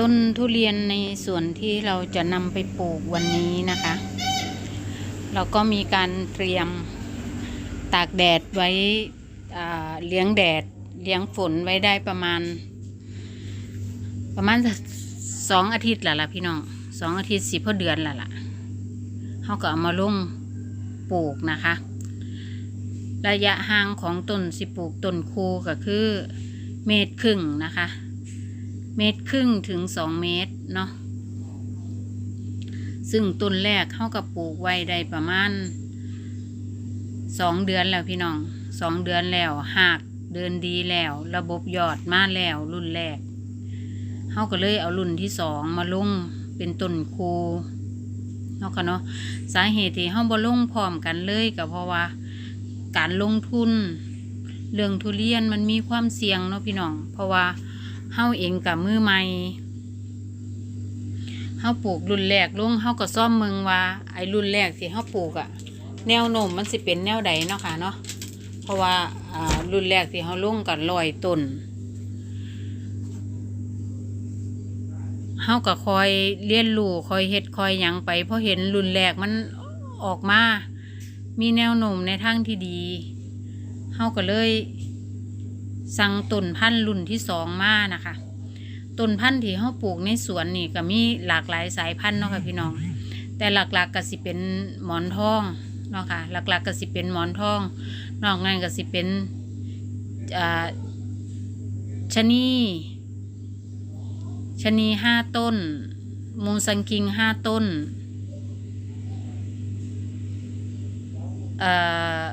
ต้นทุเรียนในส่วนที่เราจะนำไปปลูกวันนี้นะคะ เราก็มีการเตรียมตากแดดไว้เลี้ยงแดดเลี้ยงฝนไว้ได้ประมาณ ประมาณสองอาทิตย์และล่ะพี่น้องสองอาทิตย์สิพอเดือนและล่ะเขาก็เอามาลงปลูกนะคะ ระยะห่างของต้นสิปลูกต้นคูก็คือเมตรครึ่งนะคะ เมตรครึ่งถึงสองเมตรเนาะซึ่งต้นแรกเข้ากับปลูกไว้ได้ประมาณสองเดือนแล้วพี่น้องสองเดือนแล้วหากเดินดีแล้ว ระบบยอดมาแล้วรุ่นแรกเขาก็เลยเอารุ่นที่สองมาลงเป็นต้นคูเนาะค่ะเนาะสาเหตุที่เขาบ่ลงพร้อมกันเลยก็เพราะว่า การลงทุน เรื่องทุเรียนมันมีความเสี่ยงเนาะพี่น้อง เพราะว่า เฮาเองกับมือใหม่เฮาปลูกรุ่นแรกลงเฮาก็ซ่อมเมืองว่า ไอ้รุ่นแรกที่เฮาปลูกอะแนวโน้มมันสิเป็นแนวใดเนาะค่ะเนาะเพราะว่าอ่ารุ่นแรกที่เฮาลงกับลอยต้นเฮาก็คอยเรียนรู้คอยเฮ็ดคอยหยังไปเพราะเห็นรุ่นแรกมันออกมา มีแนวโน้มในทางที่ดีเฮาก็เลย สั่งต้นพันธุ์รุ่นที่สองมานะคะต้นพันธุ์ที่เฮาปลูกในสวนนี่ก็มีหลากหลายสายพันธุ์เนาะค่ะพี่น้อง แต่หลักๆกก็สิเป็นหมอนทองเนาะค่ะหลักๆกก็สิเป็นหมอนทอง นอกนั้นก็สิเป็นอ่าชะนีชะนีห้าต้น มูสังคิงห้าต้นอ่อ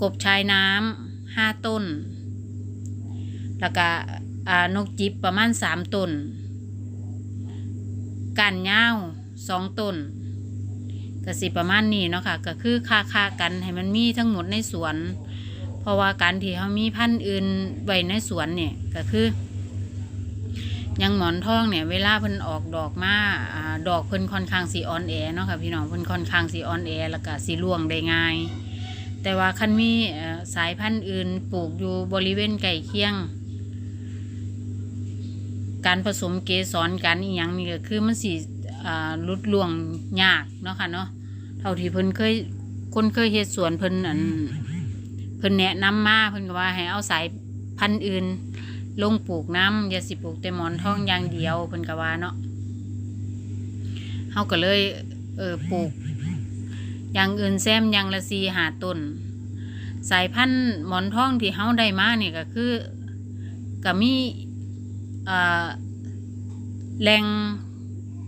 กบชายน้ำห้าต้น แล้วก็นกจิบประมาณสามต้นกันเง้าวสองต้นก็สิประมาณนี้เนาะค่ะก็คือค่าค่ากันให้มันมีทั้งหมดในสวน เพราะว่าการที่เขามีพันธุ์อื่นไว้ในสวนเนี่ยก็คือยังหมอนทองเนี่ยเวลาเพิ่นออกดอกมาอ่าดอกเพิ่นค่อนข้างสีออนแอเนาะค่ะพี่น้องเพิ่นค่อนข้างสีออนแอแล้วก็สีร่วงได้ง่าย แต่ว่าคันมีสายพันธุ์อื่นปลูกอยู่บริเวณใกล้เคียง การผสมเกสรกันอีหยังนี่ก็คือมันสิลุดล่วงยากเนาะค่ะเนาะเท่าที่เพิ่นเคยคนเคยเฮ็ดสวนเพิ่นอันเพิ่นแนะนำมาเพิ่นก็ว่าให้เอาสายพันธุ์อื่น ลงปลูกน้ำอย่าสิปลูกแต่หมอนทองอย่างเดียวเพิ่นก็ว่าเนาะเฮาก็เลยเออปลูก อย่างอื่นแซมอย่างละสีหาต้น สายพันธุ์หมอนทองที่เฮาได้มาเนี่ยก็คือก็มี แหล่ง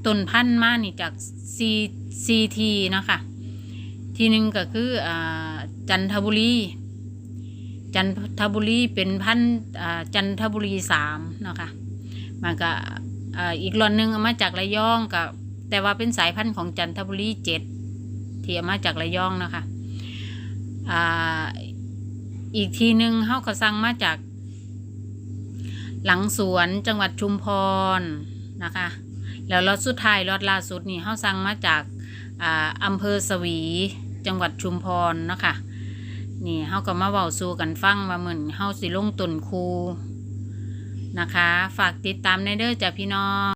ต้นพันธุ์มานี่จากซีซีทีนะคะทีหนึ่งก็คืออจันทบุรี จันทบุรีเป็นพันธุ์จันทบุรีสามนะคะมันก็อีกรอนหนึ่งเอามาจากระยองกับแต่ว่าเป็นสายพันธุ์ของจันทบุรีเจ็ดที่เอามาจากระยองนะคะอ,อีกทีหนึ่งเขาก็สั่งมาจาก หลังสวนจังหวัดชุมพรนะคะ แล้วรถสุดท้ายรถล่าสุดนี่เขาสั่งมาจากอ่าอำเภอสวีจังหวัดชุมพรนะคะนี่เขาก็มาเว้าสู่กันฟังว่าเหมือนเขาสิลงตุนคูนะคะ ฝากติดตามในเด้อจ้ะพี่น้อง